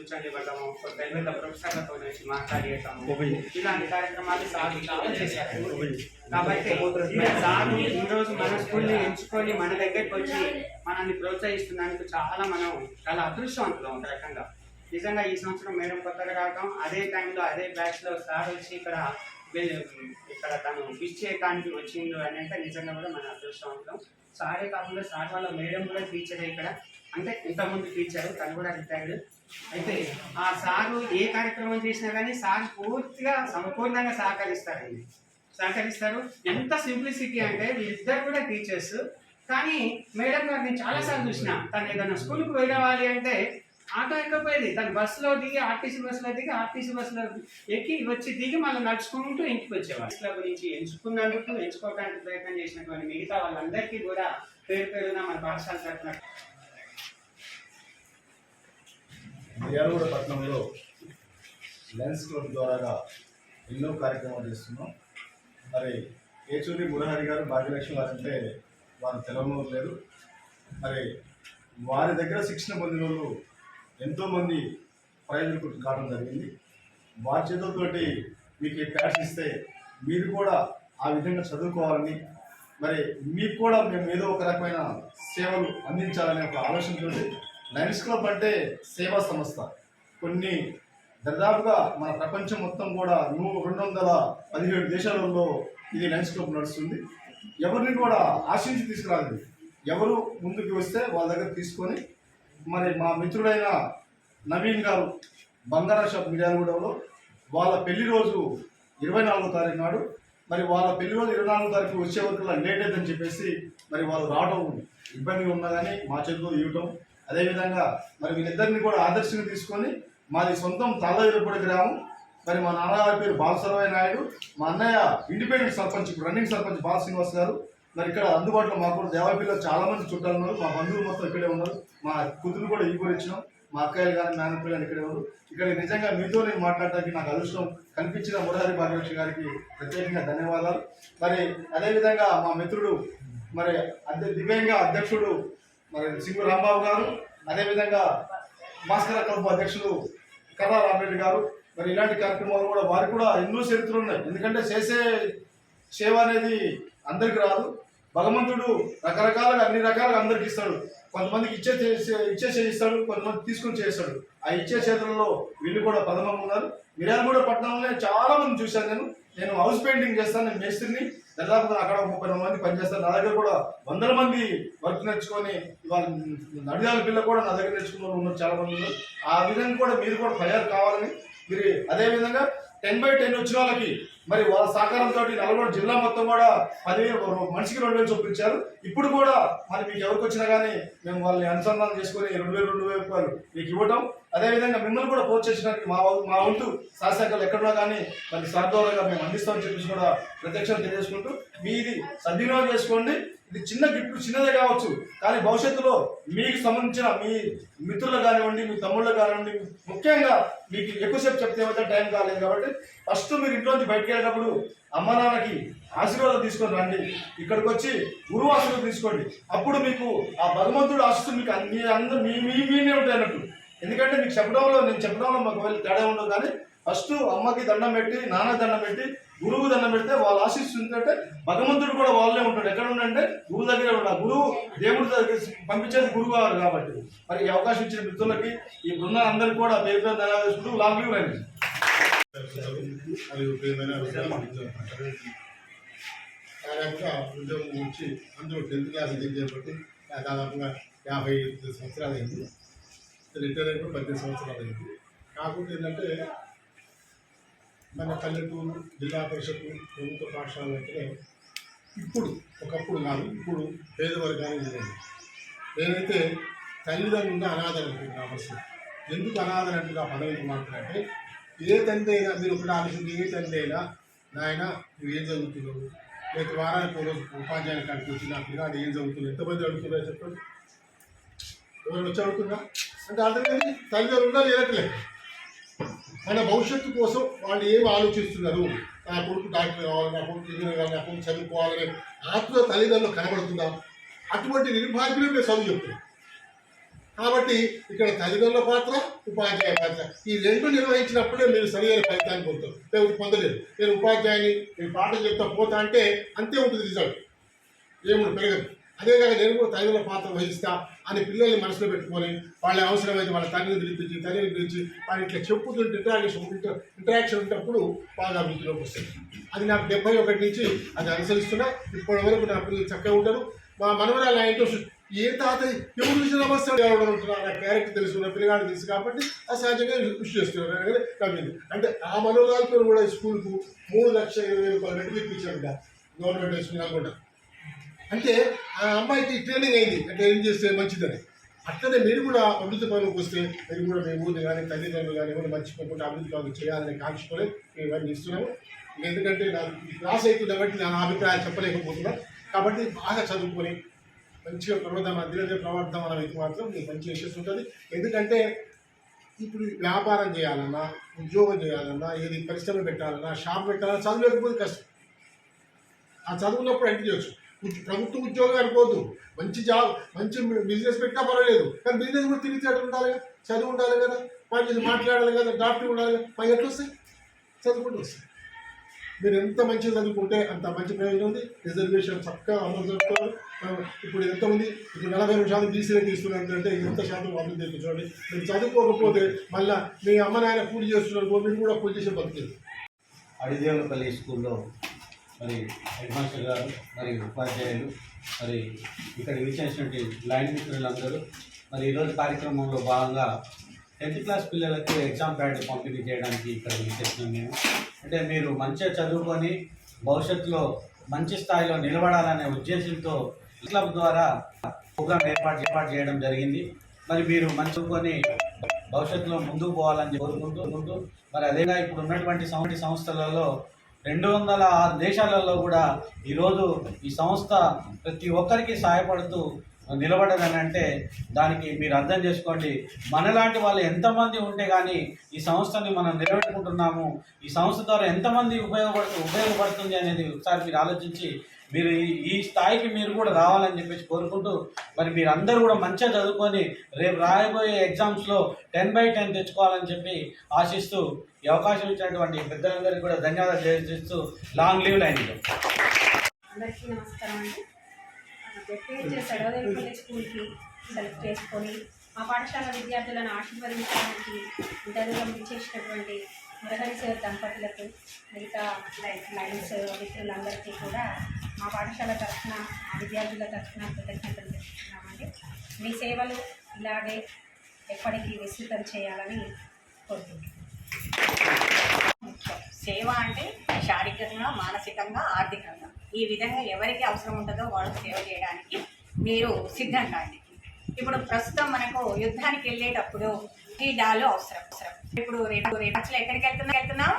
సూచనలు ఇవ్వడము పెద్ద ప్రొఫెసర్లతో వచ్చి మాట్లాడేయటము ఇలాంటి కార్యక్రమాలు సార్ చాలా చేశారు. కాబట్టి సార్ ఈ రోజు మన స్కూల్ని ఎంచుకొని మన దగ్గరికి వచ్చి మనల్ని ప్రోత్సహిస్తున్నందుకు చాలా మనం చాలా అదృష్టవంతులం ఒక రకంగా. నిజంగా ఈ సంవత్సరం మేడం కొత్తగా రావడం అదే టైంలో అదే బ్యాచ్లో సార్ వచ్చి ఇక్కడ ఇక్కడ తను విష్ చేయడానికి వచ్చిండు అని అంటే నిజంగా కూడా మన అదృష్టవంతులం. సారే కాకుండా సార్ వాళ్ళ మేడం కూడా టీచర్ ఇక్కడ. అంటే ఇంతకుముందు టీచర్ తను కూడా రిటైర్డ్. అయితే ఆ సారు ఏ కార్యక్రమం చేసినా కానీ సార్ పూర్తిగా సంపూర్ణంగా సహకరిస్తారండి సహకరిస్తారు. ఎంత సింప్లిసిటీ అంటే వీళ్ళిద్దరు కూడా టీచర్స్. కానీ మేడం గారు నేను చాలాసార్లు చూసిన తను ఏదైనా స్కూల్కి వెళ్ళవాలి అంటే ఆటో ఎక్కపోయేది. తను బస్సులో దిగి ఆర్టీసీ బస్సులో దిగి ఆర్టీసీ బస్సులో ఎక్కి వచ్చి దిగి మళ్ళీ నడుచుకుంటూ ఇంటికి వచ్చేవాడు ఇట్లా గురించి ఎంచుకున్నందుకు ఎంచుకోవడానికి ప్రయత్నం చేసినటువంటి మిగతా వాళ్ళందరికీ కూడా పేరు పేరున మన పాఠశాల తరఫున యాదగూడ పట్టణంలో లెన్స్ క్లబ్ ద్వారా ఎన్నో కార్యక్రమాలు చేస్తున్నాం. మరి ఏచూరి మురహరి గారు భాగ్యలక్ష్మి వారు అంటే వారు తెలవనూరు లేరు. మరి వారి దగ్గర శిక్షణ పొందిన వాళ్ళు ఎంతోమంది ప్రైజులకు కావడం జరిగింది. వారి చేతులతోటి మీకు ఈ ప్యాడ్స్ ఇస్తే మీరు కూడా ఆ విధంగా చదువుకోవాలని మరి మీకు కూడా మేము ఏదో ఒక రకమైన సేవలు అందించాలనే ఒక ఆలోచనతో లయన్స్ క్లబ్ అంటే సేవా సంస్థ. కొన్ని దాదాపుగా మన ప్రపంచం మొత్తం కూడా నూ రెండు వందల పదిహేడు దేశాలలో ఇది లయన్స్ క్లబ్ నడుస్తుంది. ఎవరిని కూడా ఆశించి తీసుకురాదు ఎవరు ముందుకు వస్తే వాళ్ళ దగ్గర తీసుకొని మరి మా మిత్రుడైన నవీన్ గారు బంగారా షాప్ మిర్యాలగూడలో వాళ్ళ పెళ్ళి రోజు ఇరవై నాలుగో తారీఖు నాడు మరి వాళ్ళ పెళ్ళి రోజు ఇరవై నాలుగో తారీఖు వచ్చే వరకు లేట్ అయిందని చెప్పేసి మరి వాళ్ళు రావడం ఇబ్బందిగా ఉన్నా కానీ మా చేతిలో ఇవ్వటం అదేవిధంగా మరి వీళ్ళిద్దరిని కూడా ఆదర్శంగా తీసుకొని మాది సొంతం తాళగిరిపూడి గ్రామం. మరి మా నాన్నగారి పేరు బాలసరవయ్య నాయుడు మా అన్నయ్య ఇండిపెండెంట్ సర్పంచ్ రన్నింగ్ సర్పంచ్ బాల శ్రీనివాస్ గారు. మరి ఇక్కడ అందుబాటులో మాకు కూడా దేవాపిల్లో చాలా మంది చుట్టాలు ఉన్నారు. మా బంధువులు మొత్తం ఇక్కడే ఉన్నారు. మా కూతురు కూడా ఈ కూడా ఇచ్చినాం. మా అక్కయ్యలు కానీ మేనప్పలు కానీ ఇక్కడే ఉన్నారు. ఇక్కడ నిజంగా మీతో నేను మాట్లాడడానికి నాకు అదృష్టం కనిపించిన మురారి భాగ్యలక్ష్మి గారికి ప్రత్యేకంగా ధన్యవాదాలు. మరి అదేవిధంగా మా మిత్రుడు మరి అధ్య దివ్యంగా అధ్యక్షుడు మరి సింగు రాంబాబు గారు అదేవిధంగా మాస్కర క్లబ్ అధ్యక్షులు కర్రా రామరెడ్డి గారు మరి ఇలాంటి కార్యక్రమాలు కూడా వారికి కూడా ఎన్నో చరిత్రలు ఉన్నాయి. ఎందుకంటే చేసే సేవ అనేది అందరికి రాదు. భగవంతుడు రకరకాలుగా అన్ని రకాలుగా అందరికి ఇస్తాడు. కొంతమందికి ఇచ్చే చేసే- ఇచ్చే చేయిస్తాడు కొంతమంది తీసుకొని చేస్తాడు. ఆ ఇచ్చే చేతులలో వీళ్ళు కూడా పదమంగా ఉన్నారు. మిర్యాలగూడ పట్టణంలో చాలా మంది చూశాను నేను. నేను హౌస్ పెయింటింగ్ చేస్తాను నేను మేస్త్రిని. దాదాపుగా అక్కడ ఒక ముప్పై మంది పనిచేస్తారు. నా దగ్గర కూడా వందల మంది వర్క్ నేర్చుకొని ఇవాళ నడియాల పిల్ల కూడా నా దగ్గర నేర్చుకున్న వాళ్ళు ఉన్నారు చాలా మంది ఉన్నారు. ఆ విధంగా కూడా మీరు కూడా తయారు కావాలని మీరు అదేవిధంగా టెన్ బై టెన్ వచ్చిన వాళ్ళకి మరి వాళ్ళ సహకారంతో నల్గొండ జిల్లా మొత్తం కూడా పదివేలు మనిషికి రెండు వేలు చొప్పించారు. ఇప్పుడు కూడా మరి మీకు ఎవరికి వచ్చినా కానీ మేము వాళ్ళని అనుసంధానం చేసుకొని రెండు వేలు రెండు వేలు రూపాయలు మీకు ఇవ్వటం అదేవిధంగా మిమ్మల్ని కూడా ప్రోత్సహించడానికి మా మా వంతు శాసనసభ్యులు ఎక్కడున్నా కానీ మరి సర్దోరగా మేము అందిస్తామని చెప్పేసి కూడా ప్రత్యక్షం తెలియజేసుకుంటూ మీది సద్వినియోగం చేసుకోండి. ఇది చిన్న గిఫ్ట్ చిన్నదే కావచ్చు కానీ భవిష్యత్తులో మీకు సంబంధించిన మీ మిత్రులు కానివ్వండి మీ తమ్ముళ్ళు కానివ్వండి ముఖ్యంగా మీకు ఎక్కువసేపు చెప్తే ఏమైతే టైం కాలేదు కాబట్టి ఫస్ట్ మీరు ఇంట్లో నుంచి బయటకు వెళ్ళేటప్పుడు అమ్మ నాన్నకి ఆశీర్వాదం తీసుకొని రండి. ఇక్కడికి వచ్చి గురువు ఆశీర్వాదం తీసుకోండి. అప్పుడు మీకు ఆ భగవంతుడు ఆశిస్తూ మీకు అన్ని అందరూ మీ మీ మీనే ఉంటాయి అన్నట్టు. ఎందుకంటే మీకు చెప్పడంలో నేను చెప్పడంలో మాకు వెళ్ళి తేడా ఉండదు కానీ ఫస్ట్ అమ్మకి దండం పెట్టి నాన్న దండం పెట్టి గురువు దండం పెడితే వాళ్ళు ఆశిస్తుంటే భగవంతుడు కూడా వాళ్ళే ఉంటాడు. ఎక్కడ ఉండంటే గురువు దగ్గరే ఉంటాడు గురువు దేవుడి దగ్గర పంపించేది గురువు గారు కాబట్టి. మరి ఈ అవకాశం ఇచ్చిన మిత్రులకి ఈ బృందం అందరికీ కూడా పేరు పేరు ధన్యవాదాలు. లాంగ్ లీవ్ రండి ఉద్యోగం గురించి అందరూ టెన్త్ క్లాస్ చేపట్టి దాదాపుగా యాభై ఐదు సంవత్సరాలు అయింది. రిటైర్ అయిపోయి పద్దెనిమిది సంవత్సరాలు అయింది. కాకుండా ఏంటంటే మన పల్లెటూరు జిల్లా పరిషత్ ప్రభుత్వ పాఠశాల అయితే ఇప్పుడు ఒకప్పుడు కాదు ఇప్పుడు పేదవర్గానికి జరిగింది నేనైతే తల్లిదండ్రులు అనాథలు అనుకుంటున్నా అసలు ఎందుకు అనాథలు అంటున్నా పదవికి మాట్లాడంటే ఏ తండ్రి అయినా మీరు ఒకటి ఆలోచించి ఏ తండ్రి అయినా నాయన నువ్వు ఏం చదువుతున్నావు? లేకపోతే వారానికి ఒక రోజు ఉపాధ్యాయుని కాడికి వచ్చి నా పిల్లాడు ఏం చదువుతున్నావు ఎంతమంది అడుగుతున్నారో చెప్పండి. ఎవరైనా వచ్చి అడుగుతున్నా అంటే అర్థమైంది తల్లిదండ్రులు లేనట్లేదు మన భవిష్యత్తు కోసం వాళ్ళు ఏం ఆలోచిస్తున్నారు? నా కొడుకు డాక్టర్ కావాలి నా కొడుకు ఇంజనీర్ కావాలి నా కొడుకు చదువుకోవాలనే ఆత్మ తల్లిదండ్రులు కనబడుతుందా? అటువంటి నిర్భాగ్యులు మేము చదువు చెప్తున్నాం కాబట్టి ఇక్కడ తల్లిదండ్రుల పాత్ర ఉపాధ్యాయ పాత్ర. ఈ రెండు నిర్వహించినప్పుడే మీరు సరైన ఫలితాన్ని పొందుతారు. లేకపోతే పొందలేరు నేను ఉపాధ్యాయుని నేను పాఠం చెప్తా పోతా అంటే అంతే ఉంటుంది రిజల్ట్. ఏముంది? పెరగదు. అదేవిధంగా నేను కూడా తల్లిదండ్రుల పాత్ర వహిస్తా అని పిల్లల్ని మనసులో పెట్టుకొని వాళ్ళ అవసరమైతే వాళ్ళ తల్లిని పిలిపించి తల్లిని పిలిచి వాళ్ళు ఇట్లా చెప్పుతుంటే ఇంటరాక్షన్ ఇంటరాక్షన్ ఉన్నప్పుడు బాగా అభివృద్ధిలోకి వస్తుంది అది నాకు డెబ్బై ఒకటి నుంచి అది అనుసరిస్తున్నా ఇప్పటి వరకు నా పిల్లలు చక్కగా ఉంటారు. మా మనవరాలు నా ఇంట్రెస్ట్ ఏ తాత ఎవరు చూసిన వస్తాడు ఎవరు ఉంటున్నారు నా క్యారెక్టర్ తెలుసు నా పిల్లగాడు తెలుసు కాబట్టి అసహజంగా కృషి చేస్తున్నారు. అనేది అంటే ఆ మనోరాలతో కూడా స్కూల్కు మూడు లక్షల ఇరవై రూపాయలు పెట్టి ఇప్పించాడు గవర్నమెంట్ స్కూల్ కూడా అంటే ఆ అమ్మాయికి ట్రైనింగ్ అయింది. అంటే ఏం చేస్తే మంచిదని. అట్లనే మీరు కూడా అభివృద్ధి పనులకు వస్తే మీరు కూడా మీ ఊరిని కానీ తల్లిదండ్రులు కానీ ఎవరు మర్చిపోకుండా అభివృద్ధి పనులు చేయాలని కాంక్షలే మేము ఇవన్నీ ఇస్తున్నాము. ఎందుకంటే నాకు క్లాస్ అవుతుంది కాబట్టి నా అభిప్రాయాలు చెప్పలేకపోతున్నా. కాబట్టి బాగా చదువుకొని మంచిగా ప్రవర్తన దినదిన ప్రవర్తన అనేది మాత్రం మీకు మంచి యశస్సు ఉంటుంది. ఎందుకంటే ఇప్పుడు వ్యాపారం చేయాలన్నా ఉద్యోగం చేయాలన్నా ఏది పరిశ్రమ పెట్టాలన్నా షాప్ పెట్టాలన్నా చదువులేకపోతే కష్టం. ఆ చదువున్నప్పుడు ఎంటర్ చేయొచ్చు. ప్రభుత్వ ఉద్యోగం అనుకోవద్దు మంచి జాబ్ మంచి బిజినెస్ పెట్టినా పర్వాలేదు. కానీ బిజినెస్ కూడా తిరిగి అటు ఉండాలి కదా. చదువు ఉండాలి కదా. మంచి మాట్లాడాలి కదా. డాక్టర్ ఉండాలి కదా. మాకు ఎట్లా వస్తాయి? చదువుకుంటూ వస్తాయి. మీరు ఎంత మంచిగా చదువుకుంటే అంత మంచి ప్రయోజనం ఉంది. రిజర్వేషన్ చక్కగా అమలు జరుపుకోవాలి. ఇప్పుడు ఎంతమంది ఇప్పుడు నలభై రెండు శాతం బీసీలో తీసుకున్నారు అంటే ఎంత శాతం అభివృద్ధి అవుతుంది మీరు చదువుకోకపోతే మళ్ళీ మీ అమ్మ నాయన పూజ చేస్తున్నారు. మీరు కూడా పూజ చేసే బతుకుతుంది అడిదేవులపల్లి స్కూల్లో మరి హెడ్ మాస్టర్ గారు మరి ఉపాధ్యాయులు మరి ఇక్కడ విచ్చేసినటువంటి లైన్ మిత్రులందరూ మరి ఈరోజు కార్యక్రమంలో భాగంగా టెన్త్ క్లాస్ పిల్లలకు ఎగ్జామ్ ప్యాడ్ పంపిణీ చేయడానికి ఇక్కడ విచ్చేసినాం మేము. అంటే మీరు మంచిగా చదువుకొని భవిష్యత్తులో మంచి స్థాయిలో నిలబడాలనే ఉద్దేశంతో క్లబ్ ద్వారా ప్రోగ్రామ్ ఏర్పాటు ఏర్పాటు చేయడం జరిగింది. మరి మీరు మంచుకొని భవిష్యత్తులో ముందుకు పోవాలని కోరుకుంటూ కోరుకుంటూ మరి అదేగా ఇప్పుడు ఉన్నటువంటి సంస్థలలో రెండు వందల ఆరు దేశాలలో కూడా ఈరోజు ఈ సంస్థ ప్రతి ఒక్కరికి సహాయపడుతూ నిలబడదని అంటే దానికి మీరు అర్థం చేసుకోండి. మనలాంటి వాళ్ళు ఎంతమంది ఉంటే కానీ ఈ సంస్థని మనం నిలబెట్టుకుంటున్నాము. ఈ సంస్థ ద్వారా ఎంతమంది ఉపయోగపడుతూ ఉపయోగపడుతుంది అనేది ఒకసారి మీరు ఆలోచించి మీరు ఈ- స్థాయికి మీరు కూడా రావాలని చెప్పేసి కోరుకుంటూ మరి మీరు అందరూ కూడా మంచిగా చదువుకొని రేపు రాయబోయే ఎగ్జామ్స్లో టెన్ బై టెన్ తెచ్చుకోవాలని చెప్పి ఆశిస్తూ ఈ అవకాశం ఇచ్చినటువంటి పెద్దలందరికీ కూడా ధన్యవాదాలు తెలియజేస్తూ లాంగ్ లీవ్ లైన్ అందరికీ నమస్కారం అండి. జెడ్పీహెచ్ఎస్ సడవదేపల్లి స్కూల్కి సెలెక్ట్ చేసుకొని మా పాఠశాల విద్యార్థులను ఆశీర్వదించడానికి ఇంటర్వ్యూ చేసినటువంటి మురహరి సార్ దంపతులకు మిగతా లైఫ్ లైన్స్ మిత్రులందరికీ కూడా మా పాఠశాల తరఫున మా విద్యార్థుల తరఫున కృతజ్ఞతలు తెలుపుతున్నామండి. మీ సేవలు ఇలాగే ఎప్పటికీ విస్తృతం చేయాలని కోరుకుంటున్నాను సేవ అంటే శారీరకంగా మానసికంగా ఆర్థికంగా. ఈ విధంగా ఎవరికి అవసరం ఉంటుందో వాళ్ళు సేవ చేయడానికి మీరు సిద్ధం కాండి ఇప్పుడు ప్రస్తుతం మనకు యుద్ధానికి వెళ్ళేటప్పుడు ఈ డాలు అవసరం. అవసరం. ఇప్పుడు రేపు రేపు అసలు ఎక్కడికి వెళ్తున్నా వెళ్తున్నాం?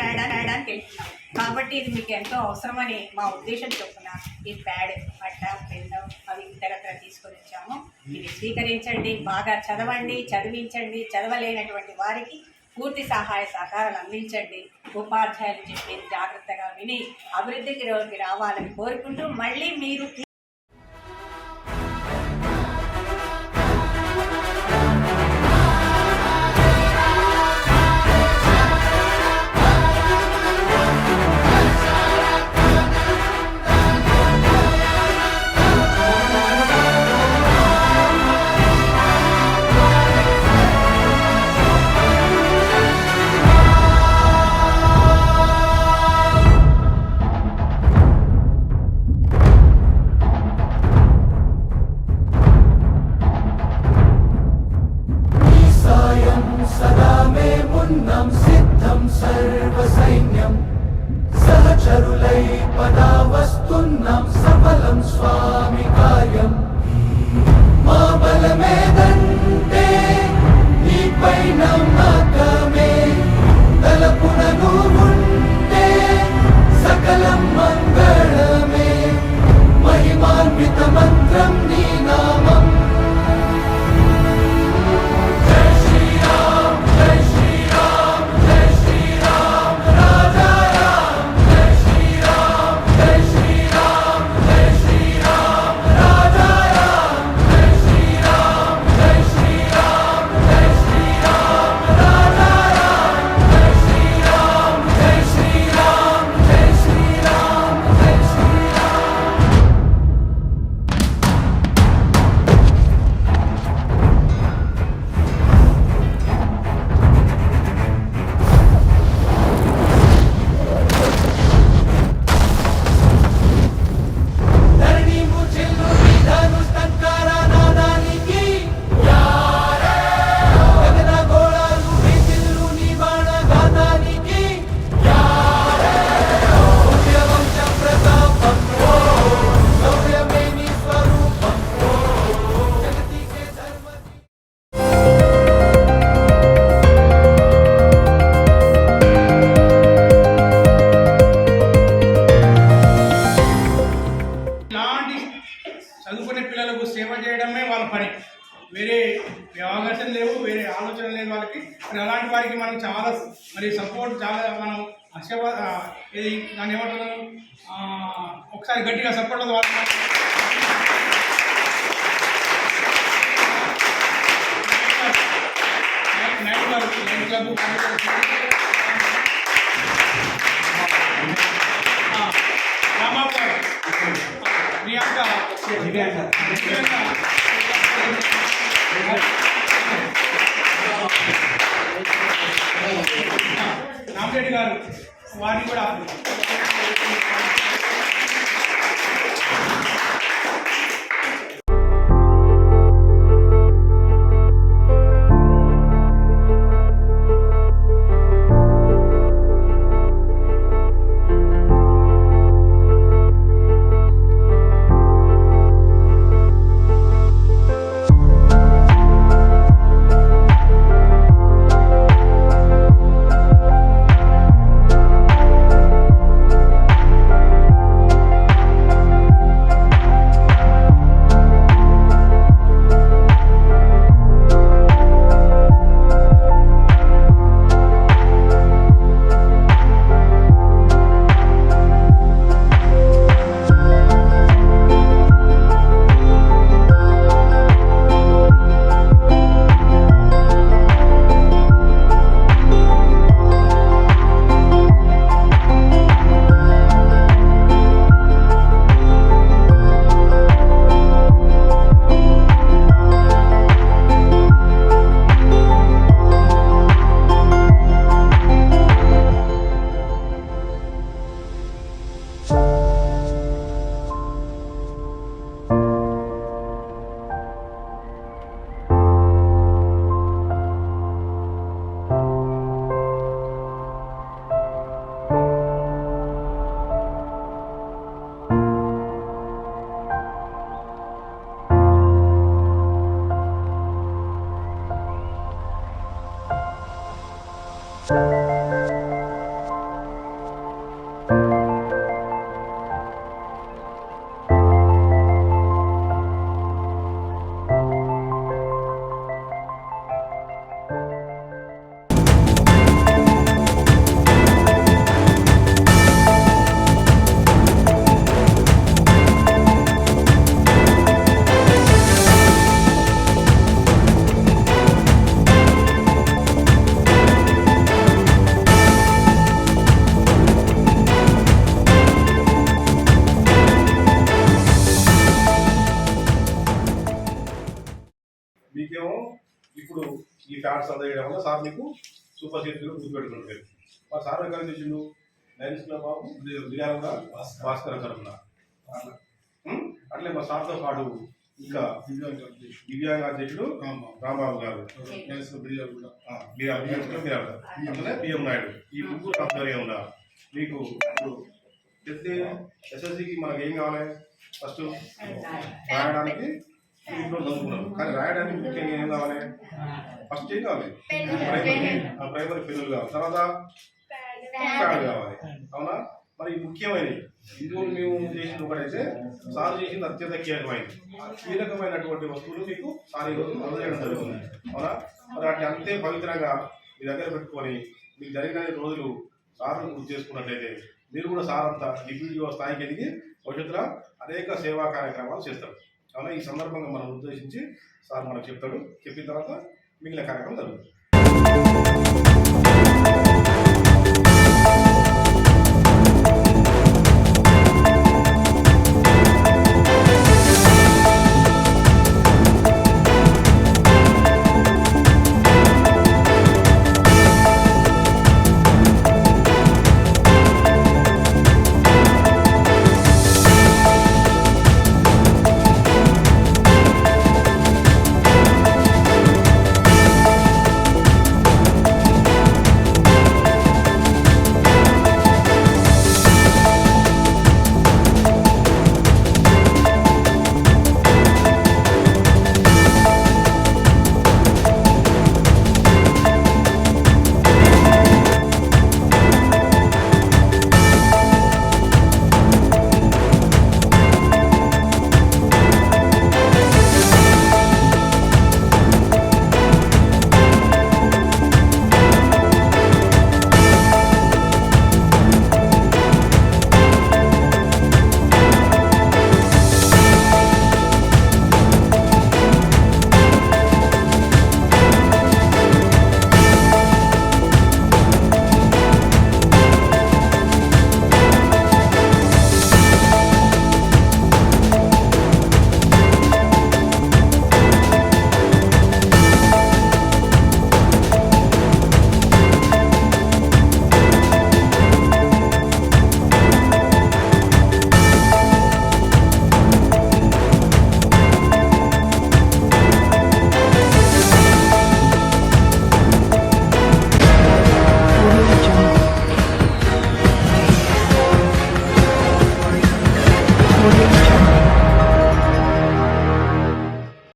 రాయడానికి వెళ్తున్నాం. కాబట్టి ఇది మీకు ఎంతో అవసరమని మా ఉద్దేశం చొప్పున ఈ ప్యాడ్ పట్ట పెన్ అవి ఇతరత్ర తీసుకొని వచ్చాము. ఇవి స్వీకరించండి బాగా చదవండి చదివించండి చదవలేనటువంటి వారికి పూర్తి సహాయ సహకారాలు అందించండి. ఉపాధ్యాయులు చెప్పేది జాగ్రత్తగా విని అభివృద్ధికి రోజుకి రావాలని కోరుకుంటూ మళ్ళీ మీరు సాయుధం సిద్ధం సర్వసైన్యం. సహచరులై పదా వస్తున్నాం సఫలం స్వామి కార్యం మా బలమేదంటే పిల్లలకు సేవ చేయడమే వాళ్ళ పని. వేరే అవకాశం లేవు వేరే ఆలోచన లేని వాళ్ళకి. మరి అలాంటి వారికి మనం చాలా మరి సపోర్ట్ చాలా మనం ఆశీర్వ ఆ, ఇది దాన్ని ఒకసారి గట్టిగా సపోర్ట్ వాళ్ళు night club night club. Ramareddy garu వారిని కూడా సార్ మీకు సూపర్ సీట్గా గుర్తుపెట్టుకుంటారు మరి. సార్ ఎక్కడ తెచ్చిండు లైన్స్ క్లబ్ బాబు విజయాలంగా భాస్కర్. తరఫున? అట్లే మా సార్తో పాటు ఇంకా దివ్యాంగ అధ్యక్షుడు రాంబాబు గారు. అట్లనే పిఎం నాయుడు. ఈ ముగ్గురు ఆధ్వర్యంలో మీకు ఇప్పుడు చెప్తే ఎస్ఎస్సికి మనకి ఏం కావాలి? ఫస్ట్ రాయడానికి ఇంట్లో చదువుకున్నాం కానీ రాయడానికి ముఖ్యంగా ఏం కావాలి? ఫస్ట్ ఏం కావాలి? ప్రైమరీ పెన్నులు కావాలి. తర్వాత ప్యాడ్. కావాలి. అవునా? మరి ముఖ్యమైనవి. ఇందులో మేము చేసింది ఒకటైతే సార్ చేసింది అత్యంత కీలకమైనది. కీలకమైనటువంటి వస్తువులు మీకు సార్ ఈరోజు అందజేయడం జరుగుతుంది. అవునా? మరి అట్లా అంతే పవిత్రంగా మీ దగ్గర పెట్టుకొని మీకు జరిగిన రోజులు సార్ను గుర్తు చేసుకున్నట్లయితే మీరు కూడా సార్ అంతా డిప్యూటీ స్థాయికి ఎదిగి భవిష్యత్తులో అనేక సేవా కార్యక్రమాలు చేస్తారు. అవునా? ఈ సందర్భంగా మనం ఉద్దేశించి సార్ మనకు చెప్తాడు. చెప్పిన తర్వాత మిగిలిన కార్యక్రమం జరుగుతుంది